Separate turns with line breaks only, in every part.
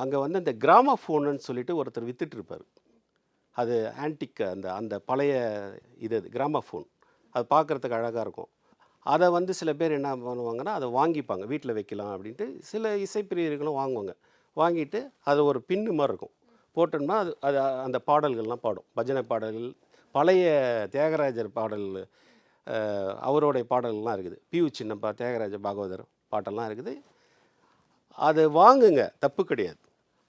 அங்கே வந்து அந்த கிராம ஃபோனுன்னு சொல்லிட்டு ஒருத்தர் வித்துட்ருப்பார் அது ஆன்டிக் அந்த அந்த பழைய இது கிராமஃபோன் அது பார்க்குறதுக்கு அழகாக இருக்கும். அதை வந்து சில பேர் என்ன பண்ணுவாங்கன்னா அதை வாங்கிப்பாங்க. வீட்டில் வைக்கலாம் அப்படின்ட்டு சில இசைப்பிரியர்களும் வாங்குவாங்க. வாங்கிட்டு அது ஒரு பின்னு மாதிரி இருக்கும். போட்டோம்னா அது அது அந்த பாடல்கள்லாம் பாடும். பஜனை பாடல்கள் பழைய தியாகராஜர் பாடல் அவருடைய பாடல்கள்லாம் இருக்குது. பியூ சின்னப்பா தியாகராஜ பாகவதர் பாட்டெல்லாம் இருக்குது. அதை வாங்குங்க. தப்பு கிடையாது.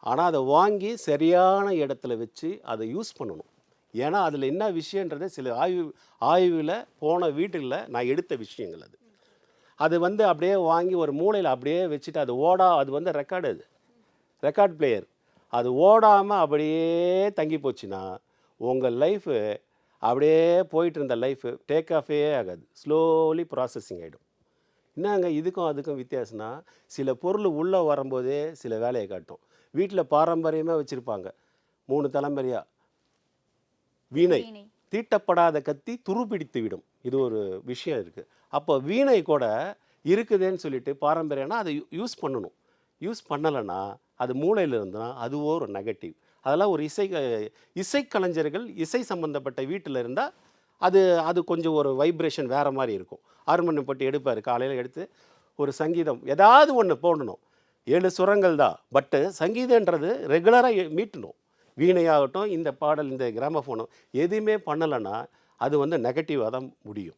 ஆனால் அதை வாங்கி சரியான இடத்துல வச்சு அதை யூஸ் பண்ணணும். ஏன்னா அதில் என்ன விஷயன்றதை சில ஆய்வு ஆய்வில் போன வீட்டில் நான் எடுத்த விஷயங்கள் அது. அது வந்து அப்படியே வாங்கி ஒரு மூலையில் அப்படியே வச்சுட்டு அது ஓடா அது வந்து ரெக்கார்டு அது. ரெக்கார்ட் பிளேயர் அது ஓடாமல் அப்படியே தங்கி போச்சுன்னா உங்கள் லைஃபு அப்படியே போயிட்டு இருந்த லைஃபு டேக் ஆஃபே ஆகாது. ஸ்லோலி ப்ராசஸிங் ஆகிடும் என்னங்க இதுக்கும் அதுக்கும் வித்தியாசம்னா சில பொருள் உள்ளே வரும்போதே சில வேலையை காட்டும். வீட்டில் பாரம்பரியமாக வச்சுருப்பாங்க. மூணு தலைமுறையாக
வீணை.
தீட்டப்படாத கத்தி துருப்பிடித்து விடும். இது ஒரு விஷயம் இருக்குது அப்போ வீணை கூட இருக்குதேன்னு சொல்லிட்டு பாரம்பரியம்னா அதை யூஸ் பண்ணணும். யூஸ் பண்ணலைன்னா அது மூளையில் இருந்ததுன்னா அதுவோ ஒரு நெகட்டிவ். அதெல்லாம் ஒரு இசை இசைக்கலைஞர்கள் இசை சம்மந்தப்பட்ட வீட்டில் இருந்தால் அது அது கொஞ்சம் ஒரு வைப்ரேஷன் வேறு மாதிரி இருக்கும். ஹார்மோனியம் போட்டு எடுப்பார். காலையில் எடுத்து ஒரு சங்கீதம். ஏதாவது ஒன்று போடணும். ஏழு சுரங்கள் தான். பட்டு சங்கீதன்றது ரெகுலராக மீட்டணும். வீணையாகட்டும் இந்த பாடல் இந்த கிராமஃபோனும் எதுவுமே பண்ணலைன்னா அது வந்து நெகட்டிவாக தான் முடியும்.